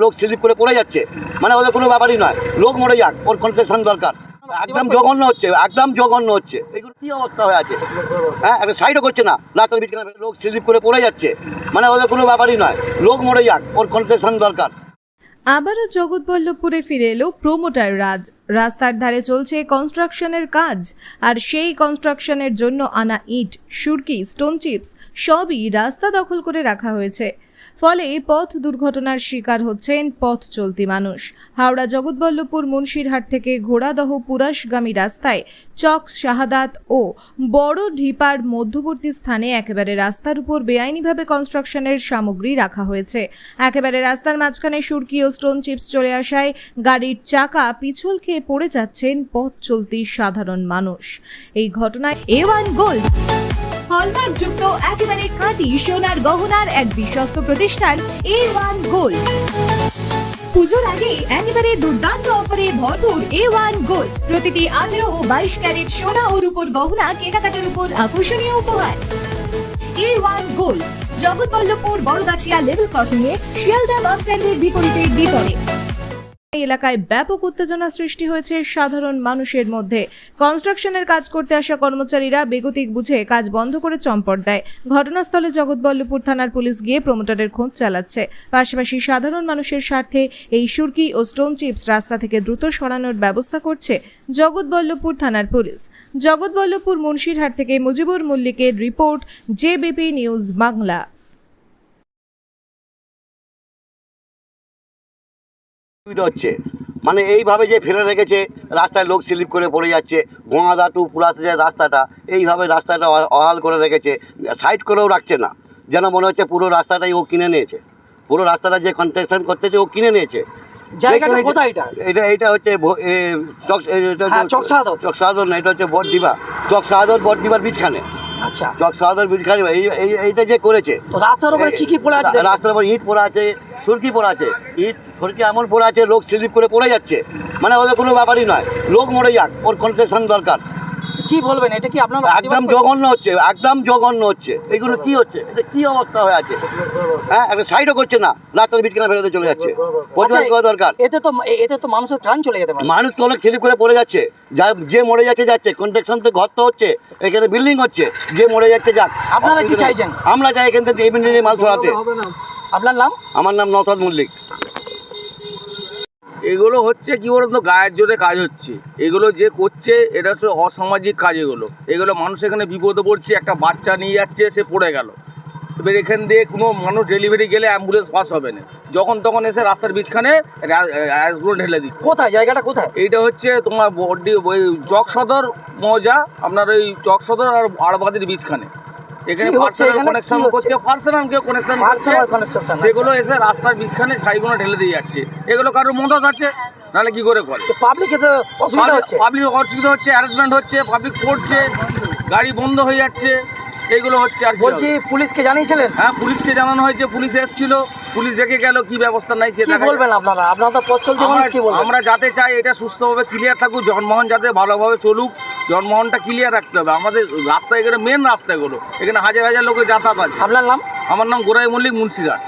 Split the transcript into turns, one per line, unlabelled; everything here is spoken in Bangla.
লোক স্লিপ করে পড়ে যাচ্ছে। মানে ওদের কোনো ব্যাপারই নয়। লোক মরে যাক, ওর কনসেশন দরকার। একদম জঘন্য হচ্ছে, একদম জঘন্য হচ্ছে। এগুলো কি অবস্থা হয়ে আছে? হ্যাঁ একটা সাইডও করছে না। রাস্তার বিছানা লোক স্লিপ করে পড়ে যাচ্ছে। মানে ওদের কোনো ব্যাপারই নয়। লোক মরে যাক, ওর কনসেশন দরকার।
আবারও জগৎবল্লভপুরে ফিরে এলো প্রোমোটার রাজ। রাস্তার ধারে চলছে কনস্ট্রাকশনের কাজ। আর সেই কনস্ট্রাকশনের জন্য আনা ইট, সুরকি স্টোন চিপস সবই রাস্তা দখল করে রাখা হয়েছে। ফলে পথ দুর্ঘটনার শিকার হচ্ছেন পথ চলতি মানুষ। হাওড়া জগৎবল্লভপুর মুন্সিরহাট থেকে ঘোড়াদহ পুরাশগামী রাস্তায় চক শাহাদাত ও বড় ঢিপার মধ্যবর্তী স্থানে একেবারে রাস্তার উপর বেআইনিভাবে কনস্ট্রাকশনের সামগ্রী রাখা হয়েছে। একেবারে রাস্তার মাঝখানে সুরকি ও স্টোন চিপস চলে আসায় গাড়ির চাকা পিছল খেয়ে পড়ে যাচ্ছেন পথ চলতি সাধারণ মানুষ। এই ঘটনায় এ ওয়ান গোল্ড। হলমার্ক যুক্ত একেবারে খাঁটি সোনার গহনার এক বিশ্বস্ত প্রতিষ্ঠান এ ওয়ান গোল্ড পুজোর আগে একেবারে দুর্দান্ত অফারে ভরপুর এ ওয়ান গোল্ড প্রতিটি আঠেরো ও বাইশ ক্যারেট সোনা ও রূপোর গহনা, কেনাকাটার উপর আকর্ষণীয় উপহার। A one gold Jagatballavpur Baragachhia level crossing A Sealdah bus স্ট্যান্ডের বিপরীতে এই এলাকায় ব্যাপক উত্তেজনা সৃষ্টি হয়েছে সাধারণ মানুষের মধ্যে। কনস্ট্রাকশনের কাজ করতে আসা কর্মচারীরা বেগতিক বুঝে কাজ বন্ধ করে চম্পট দেয়। ঘটনাস্থলে জগৎবল্লভপুর থানার পুলিশ গিয়ে প্রমোটারের খোঁজ চালাচ্ছে। পাশাপাশি সাধারণ মানুষের স্বার্থে এই সুরকি ও স্টোন চিপস রাস্তা থেকে দ্রুত সরানোর ব্যবস্থা করছে জগৎবল্লভপুর থানার পুলিশ। জগৎবল্লভপুর মুন্সিরহাট থেকে মুজিবুর মল্লিকের রিপোর্ট, জেবিপি নিউজ বাংলা।
অসুবিধা হচ্ছে। মানে এইভাবে যে ফেলে রেখেছে রাস্তায় লোক স্লিপ করে পড়ে যাচ্ছে গোয়াদা টু পুরাস যে রাস্তাটা এইভাবে রাস্তাটা অহাল করে রেখেছে সাইড করেও রাখছে না। যেন মনে হচ্ছে পুরো রাস্তাটাই ও কিনে নিয়েছে। পুরো রাস্তাটা যে কনস্ট্রাকশন করতেছে ও কিনে নিয়েছে।
এটা?
হচ্ছে চক
হ্যাঁ,
না এটা হচ্ছে চক বীজখানে।
আচ্ছা।
চক বীজখানে এই এই এইটা যে করেছে।
রাস্তার উপরে কি কি পড়ে আছে
রাস্তার উপর ইট পড়ে আছে সুরকি পড়ে আছে। ইট সুরকি এমন পড়ে আছে লোক স্লিপ করে পড়ে যাচ্ছে। মানে ওদের কোনো ব্যাপারই নয়। লোক মরে যাক ওর কনসেশন দরকার।
কি বলবেন এটা কি আপনার
একদম জঘন্য হচ্ছে একদম জঘন্য হচ্ছে। এগুলো কি হচ্ছে? এটা কি অবস্থা হয়ে আছে? হ্যাঁ একটা সাইডও করছে না রাস্তার বিছখানা ফেরতে চলে যাচ্ছে। প্রতিবাদ
আচ্ছা,
করা দরকার।
এতে তো এতে তো মানুষের প্রাণ চলে যেতে পারে।
মানুষ তো অনেক স্লিপ করে পড়ে যাচ্ছে। যা যে মরে যাচ্ছে যাচ্ছে। কনস্ট্রাকশন তো ঘর তো হচ্ছে এখানে বিল্ডিং হচ্ছে। যে মরে যাচ্ছে যাক।
আপনারা কি চাইছেন?
আমরা চাই এখান থেকে এই বিল্ডিংয়ে মাল ছড়াতে।
আপনার নাম?
আমার নাম নসাদ মল্লিক।
এগুলো হচ্ছে কি বলুন তো গায়ের জোরে কাজ হচ্ছে। এগুলো যে করছে এটা হচ্ছে অসামাজিক কাজ এগুলো। এগুলো মানুষ এখানে বিপদে পড়ছে একটা বাচ্চা নিয়ে যাচ্ছে সে পড়ে গেল। এবার এখান দিয়ে কোনো মানুষ ডেলিভারি গেলে অ্যাম্বুলেন্স পাস হবে না। যখন তখন এসে রাস্তার বিছখানে অ্যাসগুলো ঢেলে দিচ্ছে।
কোথায়? জায়গাটা কোথায়?
এইটা হচ্ছে তোমার বডি ওই চক সদর মৌজা আপনার ওই চক সদর আর আড়বাদির বিছখানে এখানে পার্সোনাল কানেকশন করছে? পার্সোনাল কেউ কানেকশন করছে?
আচ্ছা।
সেগুলো এসে রাস্তার বিছখানে ছাইগুলো ঢেলে দিয়ে যাচ্ছে। এগুলো কারোর মদত আছে? নাহলে কি করে করে?
পাবলিকে তো অসুবিধা হচ্ছে।
পাবলিক অসুবিধা হচ্ছে হ্যারাসমেন্ট হচ্ছে পাবলিক পড়ছে গাড়ি বন্ধ হয়ে যাচ্ছে এইগুলো হচ্ছে আর
বলছি পুলিশকে জানিয়েছিলেন?
হ্যাঁ পুলিশকে জানানো হয়েছে পুলিশ এসেছিল পুলিশ দেখে গেল কি ব্যবস্থা নাই কে
বলবেন আপনারা? আপনারা তো পথ চলতি
আমরা যাতে চাই এটা সুস্থভাবে ক্লিয়ার থাকুক জনমোহন যাতে ভালোভাবে চলুক জনমোহনটা ক্লিয়ার রাখতে হবে। আমাদের রাস্তা এখানে মেন রাস্তা এগুলো। এখানে হাজার হাজার লোকের যাতায়াত আছে।
আপনার নাম?
আমার নাম গোরাই মল্লিক মুন্সিরহাট